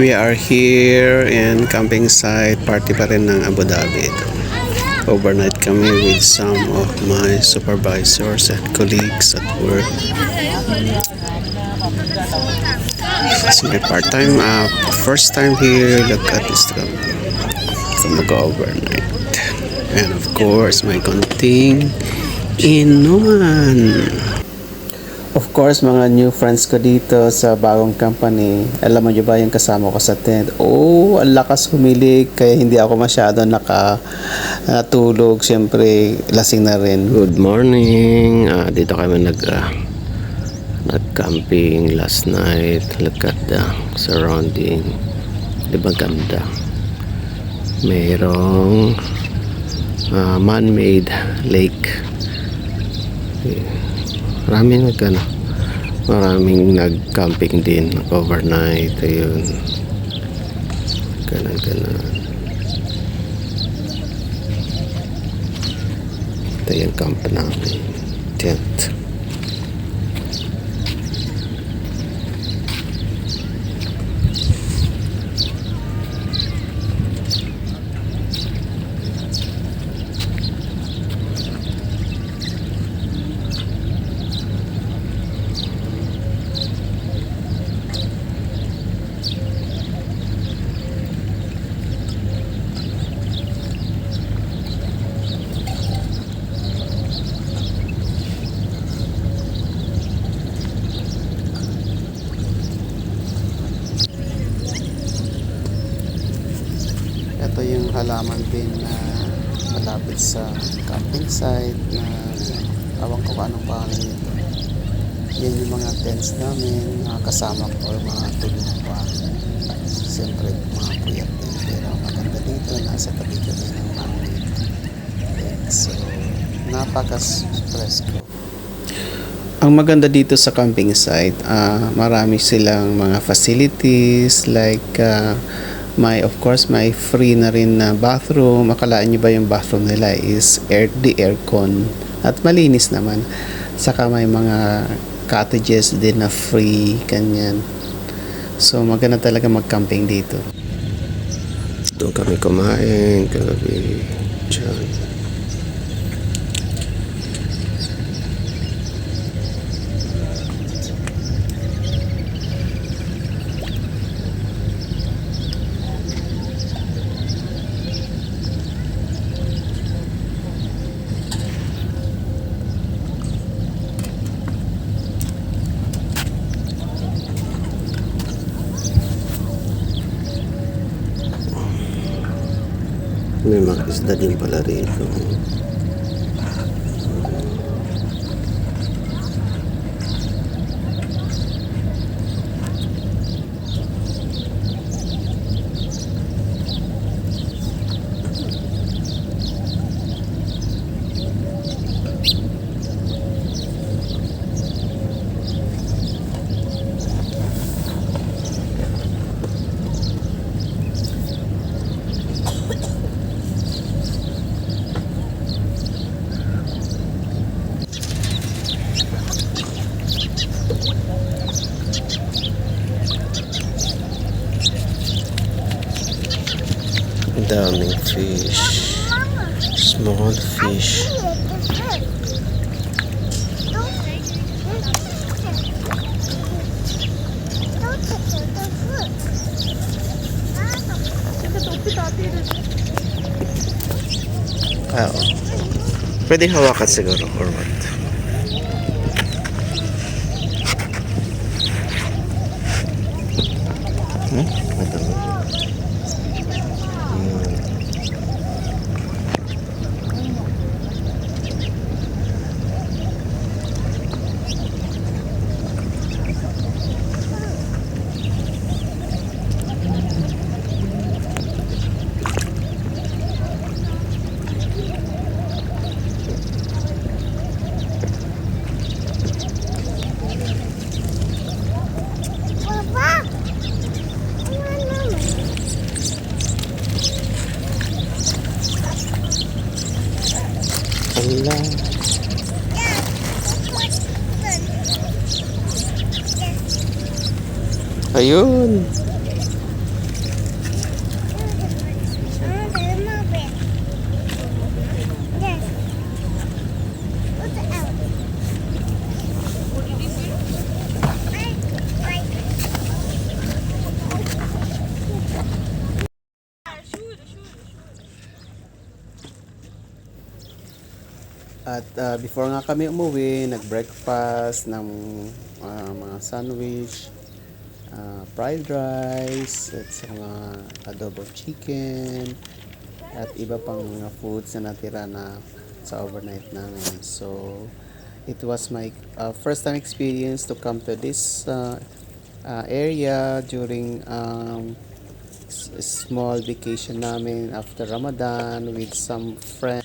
We are here in camping site, party pa rin ng Abu Dhabi ito. Overnight kami with some of my supervisors and colleagues at work. It's my part-time, uh, first time here, look at this camping. So mag-overnight. And of course, my konting inuman. Of course, mga new friends ko dito sa bagong company, alam mo nyo ba yung kasama ko sa tent? Oh, ang lakas humilig, kaya hindi ako masyado naka, natulog. Siyempre, lasing na rin. Good morning. Ah, dito kami nag, ah, nag-camping last night. Look at the surrounding. Di ba ganda? Mayroong ah, man-made lake. Maraming nag ano, maraming nag-camping din overnight ayun. Ganun ganun. Ito yung camp namin. Tent ito yung halaman din na malapit sa camping site na awang ko anong pangalan nito. Yan yung mga tents namin mga kasama ko or mga tulong pa siyempre mga puyat din pero maganda dito nasa tabi kami ng tents so napakas presko ang maganda dito sa camping site, ah marami silang mga facilities like ah, may of course may free na rin na bathroom. Akalaan nyo ba yung bathroom nila is air the aircon at malinis naman. Saka may mga cottages din na free kanyan. So maganda talaga mag-camping dito. Doon kami kumain kagabi dyan. May mga isda din pala rito. Daming fish. Small fish. Oo. Pwede hawakan siguro or what? Hmm? Ito. Ayun. At uh, before nga kami umuwi, nag-breakfast ng uh, mga sandwich, ah, fried rice, at saka adobo chicken, at iba pang mga foods na natira na sa overnight namin. So, it was my uh, first time experience to come to this uh, uh, area during um, small vacation namin after Ramadan with some friends.